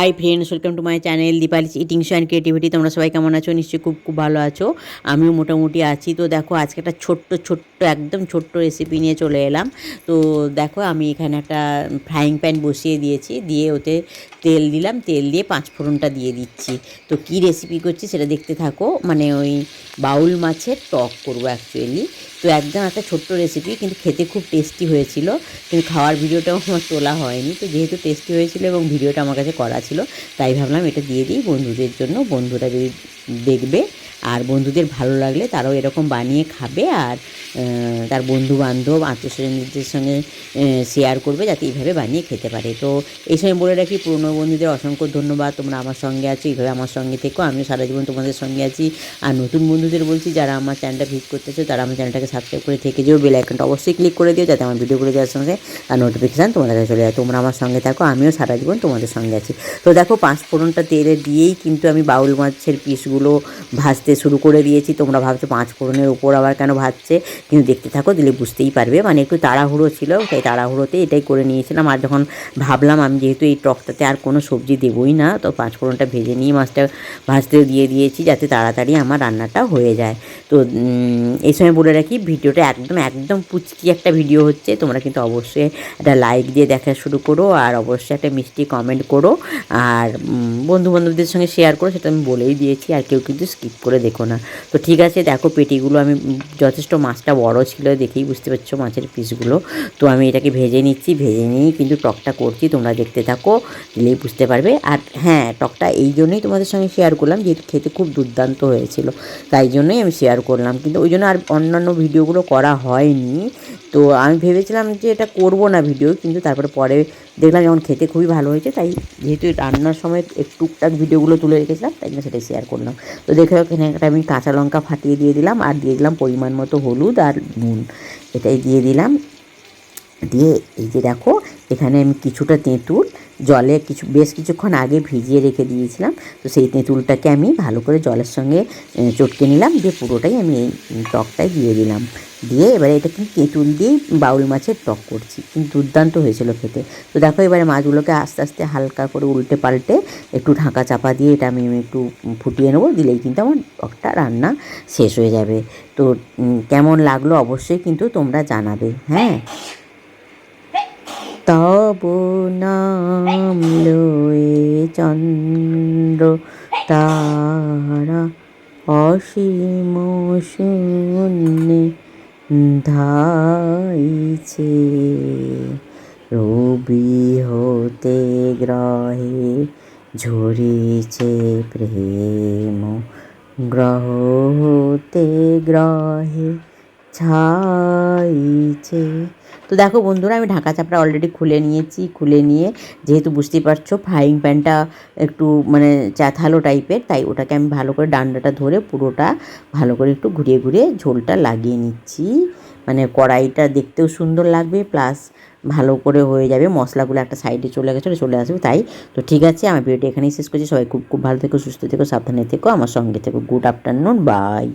Hi friends welcome to my channel Dipali's eating and creativity তোমরা সবাই কেমন আছো? নিশ্চয়ই খুব খুব ভালো আছো। আমিও মোটামুটি আছি। তো দেখো, আজকে একটা ছোট্ট ছোট্ট, একদম ছোট্ট রেসিপি নিয়ে চলে এলাম। তো দেখো, আমি এখানে একটা ফ্রাইং প্যান বসিয়ে দিয়েছি। দিয়ে ওতে তেল দিলাম। তেল দিয়ে পাঁচ ফোড়নটা দিয়ে দিচ্ছি। তো কি রেসিপি করছি সেটা দেখতে থাকো। মানে ওই বাউল মাছের টক করব অ্যাকচুয়ালি তো একদম একটা ছোট্ট রেসিপি কিন্তু খেতে খুব টেস্টি হয়েছিল। কিন্তু খাওয়ার ভিডিওটাও আমার তোলা হয়নি। তো যেহেতু টেস্টি হয়েছিল এবং ভিডিওটা আমার কাছে করা তাই ভাবলাম এটা দিয়ে দিই বন্ধুদের জন্য। বন্ধুরা যদি দেখবে আর বন্ধুদের ভালো লাগলে তারাও এরকম বানিয়ে খাবে আর তার বন্ধু বান্ধব আত্মীয় স্বজনদের সঙ্গে শেয়ার করবে যাতে এইভাবে বানিয়ে খেতে পারে। তো এই সময় বলে রাখি, পুরনো বন্ধুদের অসংখ্য ধন্যবাদ। তোমরা আমার সঙ্গে আছো, এইভাবে আমার সঙ্গে থেকো। আমিও সারা জীবন তোমাদের সঙ্গে আছি। আর নতুন বন্ধুদের বলছি, যারা আমার চ্যানেলটা ভিজিট করতেছো তারা আমার চ্যানেলটাকে সাবস্ক্রাইব করে থেকে যেও। বেল আইকনটা অবশ্যই ক্লিক করে দিও, যাতে আমার ভিডিওগুলো যাওয়ার সঙ্গে আর নোটিফিকেশান তোমাদের কাছে চলে যায়। তোমরা আমার সঙ্গে থাকো, আমিও সারা জীবন তোমাদের সঙ্গে আছি। তো দেখো, পাঁচ ফোড়নটা তেলে দিয়েই কিন্তু আমি বাউল মাছের পিসগুলো ভাজতে শুরু করে দিয়েছি, তোমরা ভাবছ পাঁচ ফোড়নের উপর আবার কেন ভাজছে? কিন্তু দেখতে থাকো, দিলে বুঝতেই পারবে। মানে একটু তাড়াহুড়ো ছিল, তাই তাড়াহুড়োতে এটাই করে নিয়েছিলাম। আর যখন ভাবলাম আমি যেহেতু এই টকটাতে আর কোনো সবজি দেবই না, তো পাঁচ ফোড়নটা ভেজে নিয়ে মাছটা ভাজতে দিয়ে দিয়েছি, যাতে তাড়াতাড়ি আমার রান্নাটা হয়ে যায়। তো এই সময় বলে রাখি, ভিডিওটা একদম একদম পুচকি একটা ভিডিও হচ্ছে। তোমরা কিন্তু অবশ্যই একটা লাইক দিয়ে দেখা শুরু করো আর অবশ্যই একটা মিষ্টি কমেন্ট করো। আর বন্ধু বান্ধবদের সঙ্গে শেয়ার করো, সেটা আমি বলেই দিয়েছি, আর কেউ কিন্তু স্কিপ করে দেখো না। তো ঠিক আছে, দেখো পেটিগুলো আমি যথেষ্ট মাছটা বড় ছিল দেখেই বুঝতে পারছ মাছের পিসগুলো তো আমি এটাকে ভেজে নিচ্ছি, ভেজে নিয়েই কিন্তু টকটা করছি, তোমরা দেখতে থাকো, দিলেই বুঝতে পারবে। আর হ্যাঁ টকটা এই জন্যই তোমাদের সঙ্গে শেয়ার করলাম, যেহেতু খেতে খুব দুর্দান্ত হয়েছিল, তাই জন্যই আমি শেয়ার করলাম। কিন্তু ওই জন্য আর অন্যান্য ভিডিওগুলো করা হয়নি। তো আমি ভেবেছিলাম যে এটা করব না ভিডিও, কিন্তু তারপরে পরে দেখলাম যেমন খেতে খুবই ভালো হয়েছে, তাই যেহেতু রান্নার সময় টুকটাক ভিডিওগুলো তুলে রেখেছিলাম, তাই জন্য সেটা শেয়ার করলাম। তো দেখে এখানে একটা আমি কাঁচা লঙ্কা ফাটিয়ে দিয়ে দিলাম, আর দিয়ে দিলাম পরিমাণ মতো হলুদ আর নুন, এটাই দিয়ে দিলাম। দিয়ে এই যে দেখো, এখানে আমি কিছুটা তেঁতুল, জলে কিছু, বেশ কিছুক্ষণ আগে ভিজিয়ে রেখে দিয়েছিলাম। তো সেই তেঁতুলটাকে আমি ভালো করে জলের সঙ্গে চটকে নিলাম, দিয়ে পুরোটাই আমি এই টকটায় দিয়ে দিলাম। দিয়ে এবারে এটা কিন্তু তেঁতুল দিয়েই বাউল মাছের টক করছি। কিন্তু দুর্দান্ত হয়েছিল খেতে। তো দেখো এবারে মাছগুলোকে আস্তে আস্তে হালকা করে উল্টে পাল্টে একটু ঢাকা চাপা দিয়ে এটা আমি একটু ফুটিয়ে নেব, দিলেই কিন্তু আমার টকটা রান্না শেষ হয়ে যাবে। তো কেমন লাগল অবশ্যই কিন্তু তোমরা জানাবে। হ্যাঁ? তব নাম লয়ে চন্দ্র তারা অসীম শূন্যে ধাইছে। রবি হতে গ্রহে ঝরিছে প্রেম, গ্রহ হতে গ্রহে ছাইছে তো দেখো বন্ধুরা, আমি ঢাকা চাপড়া অলরেডি খুলে নিয়েছি, খুলে নিয়ে যেহেতু বুঝতেই পারছ ফ্রাইং প্যানটা একটু মানে চ্যাথালো টাইপের তাই ওটাকে আমি ভালো করে ডান্ডাটা ধরে পুরোটা ভালো করে একটু ঘুরিয়ে ঘুরিয়ে ঝোলটা লাগিয়ে নিচ্ছি। মানে কড়াইটা দেখতেও সুন্দর লাগবে প্লাস ভালো করে হয়ে যাবে, মশলাগুলো একটা সাইডে চলে গেছে চলে আসবে, তাই? তো ঠিক আছে আমার ভিডিওটা এখানেই শেষ করছি। সবাই খুব খুব ভালো থেকো, সুস্থ থেকো, সাবধানে থেকো, আমার সঙ্গে থেকো। Good afternoon by